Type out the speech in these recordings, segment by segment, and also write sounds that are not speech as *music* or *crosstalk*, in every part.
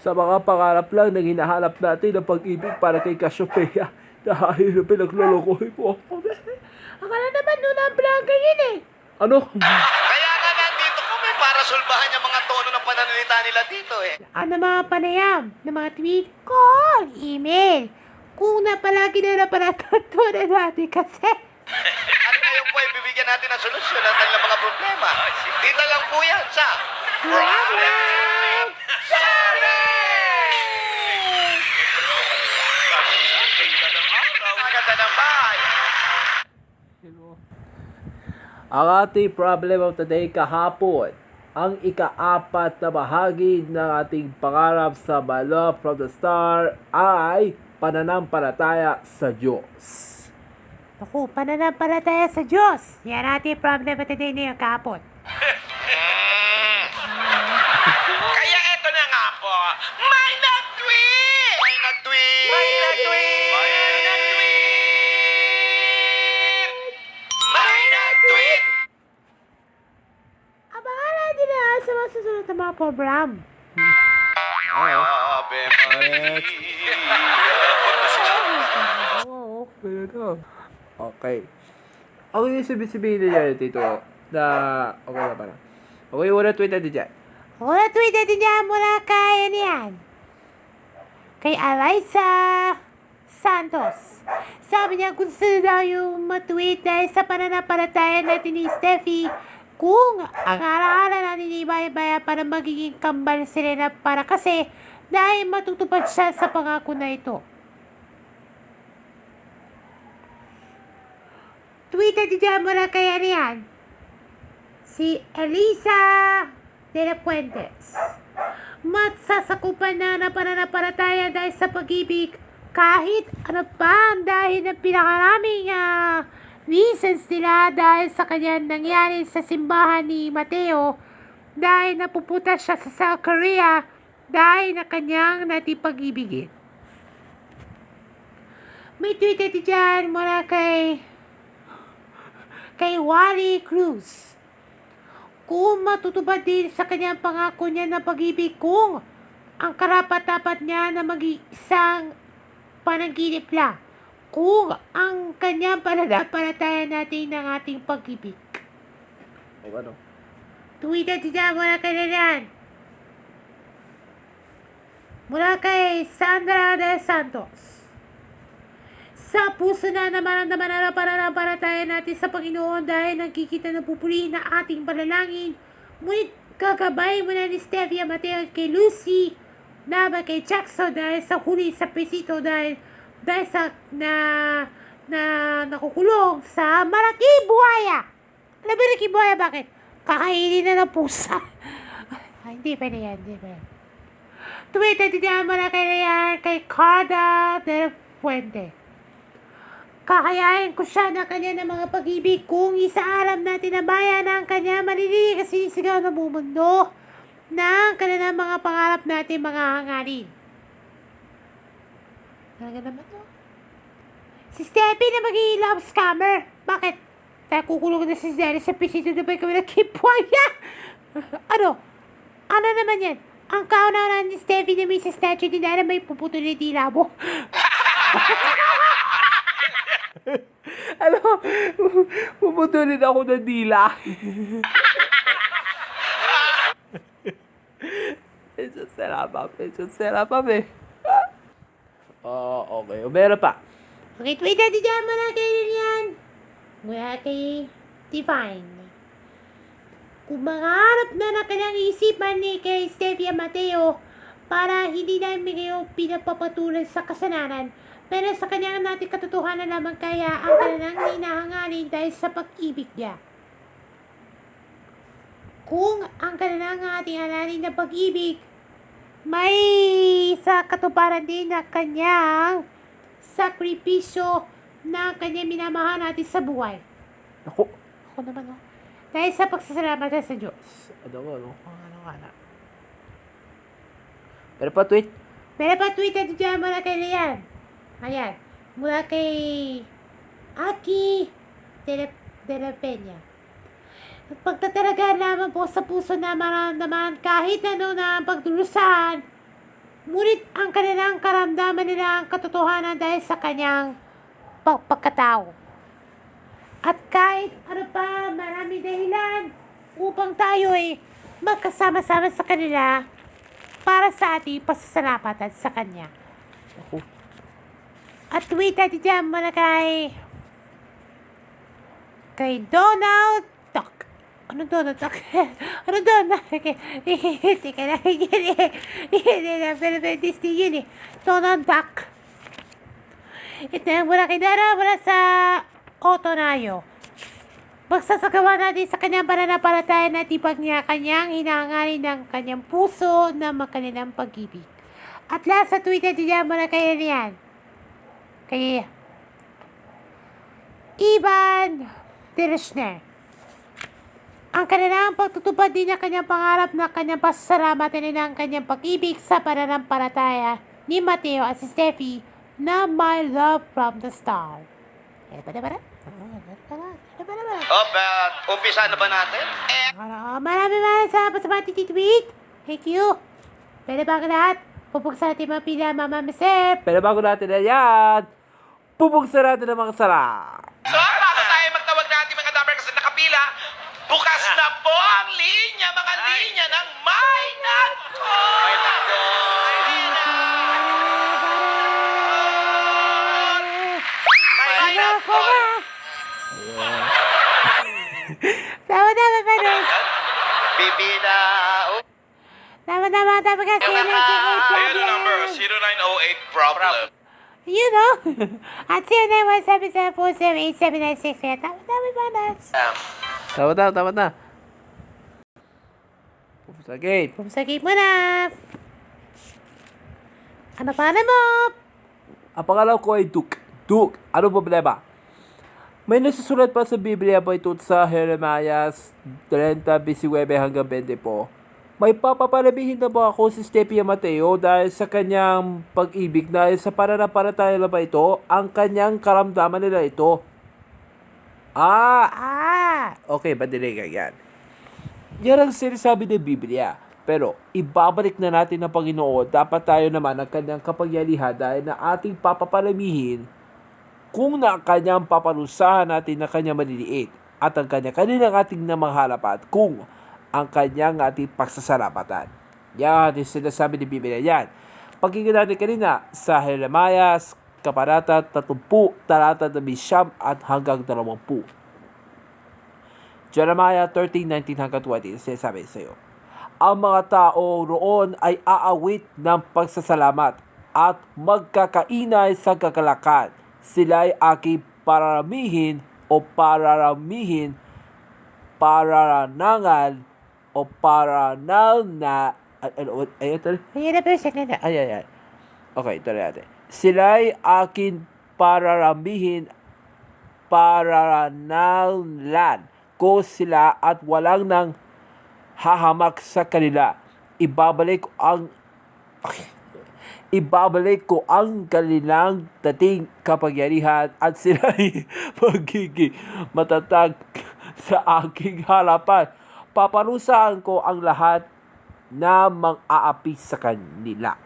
Sa mga pangarap lang na hinahanap natin ng pag-ibig para kay Cassiopeia. Dahil pinaglulukoy po ako. Akala naman nun ang blanca yun eh. Ano? Kaya nga nandito kami para sulbahan yung mga tono ng pananalita nila dito eh. Ano mga panayam ng mga tweet, call, email. Kung na palagi na na pala tatunan natin kasi. At ngayon po ay bibigyan natin ng solusyon ng kanilang mga problema. Dito lang po yan sa Problem Ang ating problem of the day kahapon, ang ikaapat na bahagi ng ating pangarap sa My Love from the Star ay pananampalataya sa Diyos. Naku, pananampalataya sa Diyos. Yan natin problem at today na yung kapon. *laughs* Kaya eto na nga po. Program. Ave Maria. Oo, okay na. Okay. Ako yung sabi-sabihin niya dito na okay na pala. Okay, una tweet natin dyan. Una tweet natin niya mula kay ano yan? Kay Eliza Santos. Sabi niya gusto na daw yung matweet dahil sa pananampalataya natin ni Steffi kung ang alaala natin ni Baya para magiging kambal sila na para kasi dahil matutupad siya sa pangako na ito. Tweet natin dyan mula kay ano yan? Si Elisa de la Puentes. Matsasakupan na ng pananampalataya dahil sa pag-ibig kahit ano pa ang dahil ng pinakaraming ah, reasons nila dahil sa kanyang nangyari sa simbahan ni Mateo dahil napuputa siya sa South Korea dahil na kanyang natipag-ibigin. May tweet natin dyan mula kay kay Wally Cruz kung matutupad din sa kanyang pangako niya na pag-ibig kung ang karapat-dapat niya na mag-isang panaginip lang kung ang kanyang pananampalataya natin ng ating pag-ibig. O ano? Tweet at dyan mula kay Lilian. Mula kay Sandra de Santos. Sa puso na naman ang naman na pananampalataya natin sa Panginoon dahil nakikita na pupuli na ating panalangin. Ngunit kagabay muna ni Stevia Mateo at kay Lucy laban kay Jackson dahil sa huli sa pesito dahil dahil sa na na nakukulong sa malaking buhaya. Alam mo malaking buhaya bakit? Kakainin na ng pusa. *laughs* Ay, hindi pa yan, hindi pa yan. Tweet natin dyan muna kay, kay Carda de la Fuente. Kakayain ko siya ng kanya ng mga pag-ibig kung isaalam natin na bayan ang kanya malililig kasi sigaw na bumundo ng kanilang mga pangarap natin mga hangarin. Talaga naman to. Si Steffi na magiging love scammer. Bakit? Dahil kukulong na si Dennis sa pisito na ba kami nagkipuaya? *laughs* ano? Ano naman yan? Ang kauna ni Steffi na may sa statue ni Dana may puputol yung dila mo. Ano? Puputulin ako ng dila. *laughs* Medyo sarap, medyo sarap eh. Oo, okay. O, meron pa. Okay, tweet natin dyan muna kay Lilian. Mula kay Divine. Kung mangarap na ng kanyang isipan ni kay Stevia Mateo para hindi namin kayo pinapapatulan sa kasalanan, pero sa kanyang natin katotohanan lamang kaya ang kanilang hinahangarin dahil sa pag-ibig niya. Kung ang kanilang ating halaling na pag-ibig may sa katuparan din na kanyang sakripisyo na kanyang minamahal natin sa buhay. Ako. Ako naman, oh. Dahil sa pagsasalamat sa Diyos. Ano nga, no? Ang ano nga na. Meron pa tweet. Meron pa tweet natin dyan mula kay Lian. Ayan. Mula kay Aki de la, de la Peña. Pagtataragaan lamang po sa puso na maramdaman kahit ano na ang pagdurusahan Ngunit ang kanilang karamdaman nila ang katotohanan dahil sa kanyang pag- pagkatao. At kahit ano pa, marami dahilan upang tayo ay magkasama-sama sa kanila para sa ating pasasalamatan sa Kanya. Ako. At tweet natin dyan muna kay kay Donald Ano Donald Duck? ano Donald? Teka lang, yun eh. Hindi na, pero pero Disney eh. Donald Duck. Ito yung mula kay Dara mula sa Otonayo. Magsasagawa natin sa kanyang pananampalataya na tipag niya kanyang hinanganin ng kanyang puso na makanilang pag-ibig. At last sa Twitter, diyan muna kay Rian. Kay Ivan Dirishner. Ang kanilang pagtutupad din ng kanyang pangarap na kanyang pasasalamatan nila ang kanyang pag-ibig sa pananampalataya ni Mateo at si Steffi na My Love from the Star. Ano ba na ba na? Ano ba na ba na? Oh, umpisa na ba natin? Eh, Ano, marami maraming salamat sa mga tititweet. Thank you. Pero bago lahat, pupuksa natin mga pila, Mama Mesep. Pero bago natin na yan, pupuksa natin ang mga sarap. So, bago tayo magtawag natin mga number kasi nakapila, bukas na po ang linya, mga linya ng May Nako! May Nako! May ko Nako! ba? Tama tama pa nun. Bibida! Tama tama tama kasi sige problem. 0908 problem. You know. *laughs* At 0917747879 Kaya tama tama pa nun. Tama na, tama na. Pupuksa gate. Pumusagay mo na. Ano pa na mo? Ang pangalan ko ay Duke. Duke, ano problema? May nasusulat pa sa Biblia po ito sa Jeremias 30, 19 hanggang 20 po. May papapalabihin na ba ako si Stepia Mateo dahil sa kanyang pag-ibig dahil sa pananampalataya na ba ito, ang kanyang karamdaman nila ito. Ah, Ah. Okay, madali ka yan. Yan ang sinasabi ng Biblia. Pero, ibabalik na natin ng Panginoon, dapat tayo naman ang kanyang kapangyarihan dahil na ating papapalamihin kung na kanyang paparusahan natin na kanyang maliliit at ang kanya kanilang ating namahalapat kung ang kanyang ating pagsasalamatan. Yan yung sinasabi ni Biblia yan. Pakinggan natin kanina sa Jeremias, Kaparata 30, talata na siyam at hanggang 20. Jeremiah 13:19 hanggang 20, sinasabi sa iyo. Ang mga tao roon ay aawit ng pagsasalamat at magkakainay sa kagalakan. Sila ay aking pararamihin o pararamihin, pararanangal o Ayun na pero second na. ay, ay, ay. Okay, na natin. Sila ay akin pararamihin, pararanallan ko sila at walang nang hahamak sa kanila. Ibabalik ko ang ibabalik ko ang kanilang dating kapangyarihan at *laughs* sila ay magiging matatag sa aking harapan. Paparusahan ko ang lahat na mang-aapi sa kanila.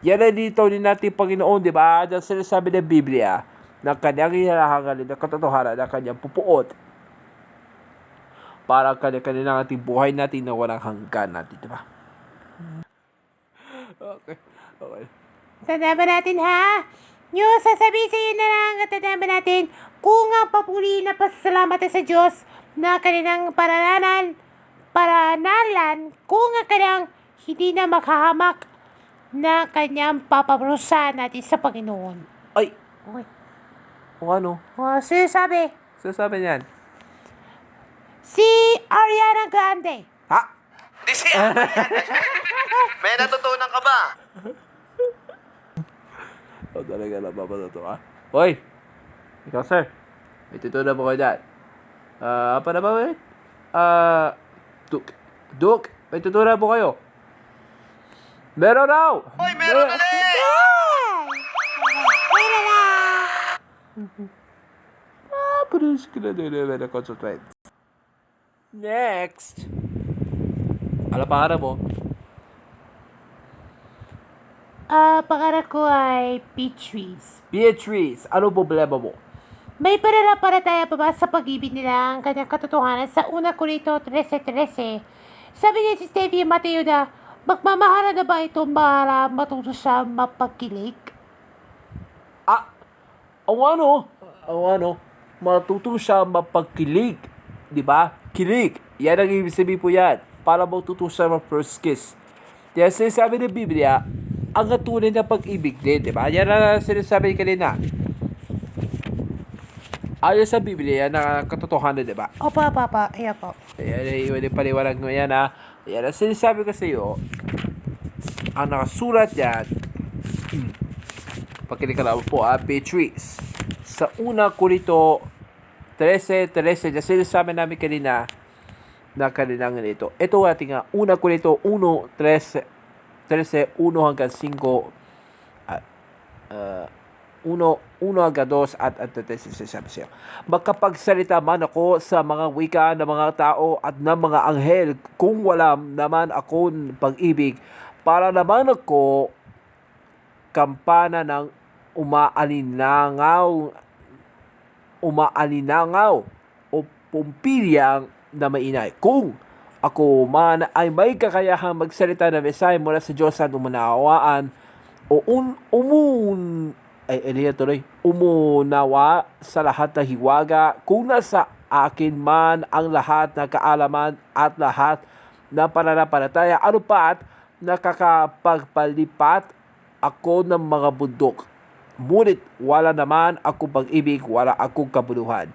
Yan ay dito din natin Panginoon, di ba? Dahil sinasabi ng Biblia na kanyang hinahangal na katotohanan na kanyang pupuot para kanya-kanya ating buhay natin na walang hanggan natin, di ba? Okay. Okay. Tandaan natin ha? Yung sasabihin sa iyo na lang at tandaan natin kung ang papuri na pasasalamatan sa Diyos na kanilang paranalan, paranalan kung ang kanyang hindi na makahamak na kanyang paparusahan natin sa Panginoon. Ay, Okay. kung ano? O, sinasabi, Sinasabi niyan. Si Ariana Grande. Ha? Di siya! *laughs* May natutunan ka ba? *laughs* O talaga lang mapatuto ka. Hoy! Ikaw, sir. May tutunan mo ko dyan. Ah, apa na ba, eh? Ah, Duke. Duke, may tutunan mo kayo. Meron raw! Hoy, meron ulit! Wala na! Ah, produce ko na naman ang consultant. Next! Ano pangarap mo? Ah, pangarap ko ay Beatrice. Beatrice, ano problema mo? May pananampalataya pa ba sa pag-ibig nila ang kanyang katotohanan sa una Korinto 13.13? Sabi niya si Stevie Mateo na magmamahala na ba ito para matuto siya mapagkilig? Ah, ang ano, ang ano, matuto siya mapagkilig. Di ba? Kilig. Yan ang ibig sabihin po yan. Para matuto siya mag first kiss. Kaya sinasabi ng Biblia, ang tunay na pag-ibig din, di ba? Yan ang sinasabi kanina. Ayon sa Biblia, yan ang katotohanan, di ba? Opo, opo, opo. Ayan po. Ayan, iwan yung paliwanag mo yan ha. Ayan, ang sinasabi ko sa iyo, ang nakasulat yan, *clears throat* pakinig ka po ha, Beatrice. Sa una Kurito 13, 13, na sinasabi namin kanina, na kaninang ito. Ito ating nga, una Kurito 1, 13, 13, 1 hanggang 5, at, uh, 1, 1 hanggang 2 at at at sinasabi siya. Makapagsalita man ako sa mga wika ng mga tao at ng mga anghel kung wala naman ako ng pag-ibig para naman ako kampana ng umaalinangaw umaalinangaw o pumpilyang na mainay. Kung ako man ay may kakayahang magsalita ng mensahe mula sa Diyos at umunawaan o un, umun ay Elia tuloy umunawa sa lahat ng hiwaga kung nasa akin man ang lahat ng kaalaman at lahat ng pananampalataya ano pa at nakakapagpalipat ako ng mga bundok Ngunit wala naman ako pag-ibig, wala akong kabuluhan.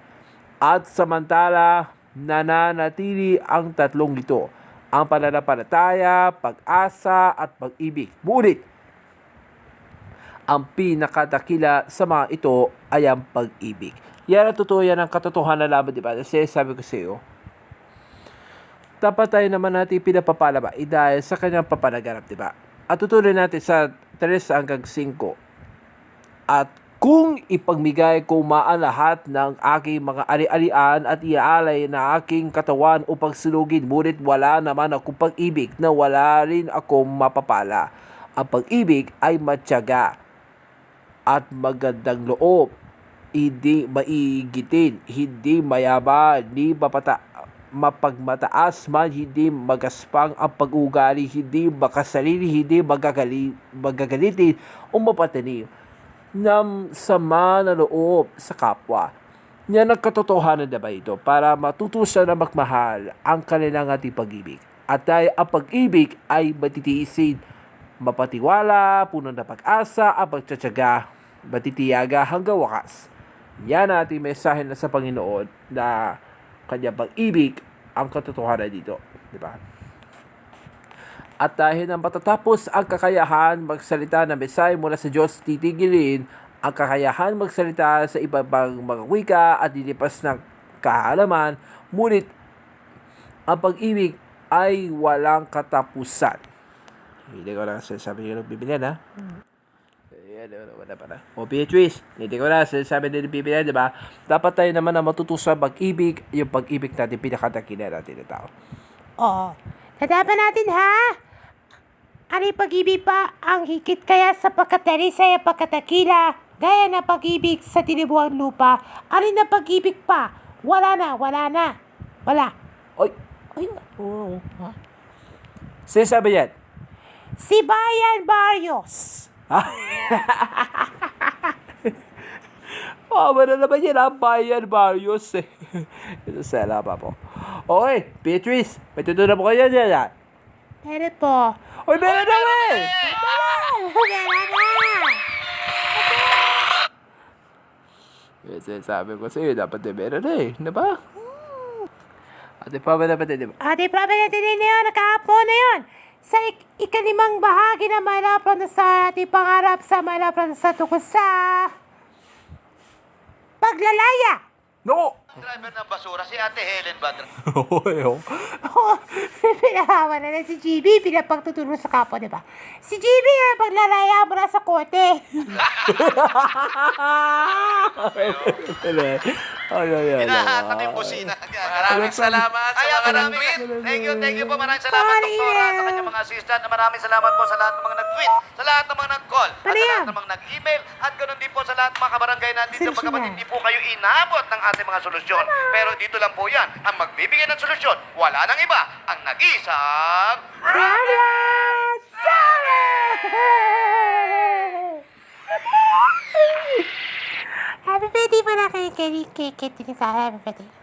At samantala, nananatili ang tatlong ito, ang pananampalataya, pag-asa, at pag-ibig. Ngunit, ang pinakadakila sa mga ito ay ang pag-ibig. Yan ang totoo yan ang katotohanan lamang, di ba? Kasi sabi ko sa iyo, dapat tayo naman natin pinapapalaba eh, dahil sa kanyang papanaganap, di ba? At tutuloy natin sa 3 hanggang 5. At kung ipagmigay ko maan lahat ng aking mga ari-arian at iaalay na aking katawan upang sunugin, ngunit wala naman akong pag-ibig na wala rin ako mapapala. Ang pag-ibig ay matyaga at magandang loob, hindi maigitin, hindi mayaba, hindi mapata, mapagmataas man, hindi magaspang ang pag-ugali, hindi makasarili, hindi magagali, magagalitin o mapatanim ng sama na loob sa kapwa. Yan ang katotohanan na ba ito para matuto siya na magmahal ang kanilang ating pag-ibig. At dahil ang pag-ibig ay matitiisin, mapatiwala, puno ng pag-asa, ang pagtsatsaga, matitiyaga hanggang wakas. Yan ang ating mensahe na sa Panginoon na kanyang pag-ibig ang katotohanan dito. Di ba? At dahil nang matatapos ang kakayahan magsalita ng mensahe mula sa Diyos, titigilin ang kakayahan magsalita sa iba pang mga wika at dilipas ng kahalaman, ngunit ang pag-ibig ay walang katapusan. Hindi ko lang sasabi nyo ng Biblia, ha? Ayan, wala, wala pa na. O Beatrice, hindi ko na din ng Biblia, di ba? Dapat tayo naman na matuto sa pag-ibig, yung pag-ibig natin, pinakatakina natin ng tao. Oo. Tatapan natin ha! Yung pag-ibig pa ang higit kaya sa pagkatarisa at pagkatakila, gaya ng pag-ibig sa tinibuang lupa, ano na pag-ibig pa? Wala na, wala na. Wala. Oy, Ay, oo. Ha? sinasabi yan. Si Bayan Barrios. *laughs* Oh, na naman yan ang bayan Marius eh. *laughs* Ito sala pa po. Okay, Beatrice, may tutunan mo kayo dyan ah. Meron po. Uy, meron na eh! Meron na! Kasi sabi ko sa'yo, dapat din meron na eh. Di ba? Ate pa ba din? Ate, natin din na yun, nakahapon na yun. Sa ik- ikalimang bahagi Love from the Star, ating pangarap sa from the Star tungkol sa... Paglalaya! No! Driver ng basura, si Ate Helen ba? Oh. Oo, pinahawa na lang si GB, pinapagtuturo sa kapo, di ba? Si GB, eh, paglalaya mo na sa kote. *laughs* Ay, ay, ay. Hinahatak yung busina. Maraming salamat sa mga nag-tweet. Thank you, thank you po. Maraming salamat, Sorry, Doktora, sa kanyang mga assistant. Maraming salamat po sa lahat ng mga nag-tweet. Sa lahat ng mga nag Bicol. At sa yan? lahat namang nag-email at ganun din po sa lahat ng mga kabarangay natin dito pagkapat hindi po kayo inabot ng ating mga solusyon. Pero dito lang po yan, ang magbibigay ng solusyon, wala nang iba, ang nag-iisang... Problem solved! Happy birthday pala kay Kelly Keke. Happy birthday.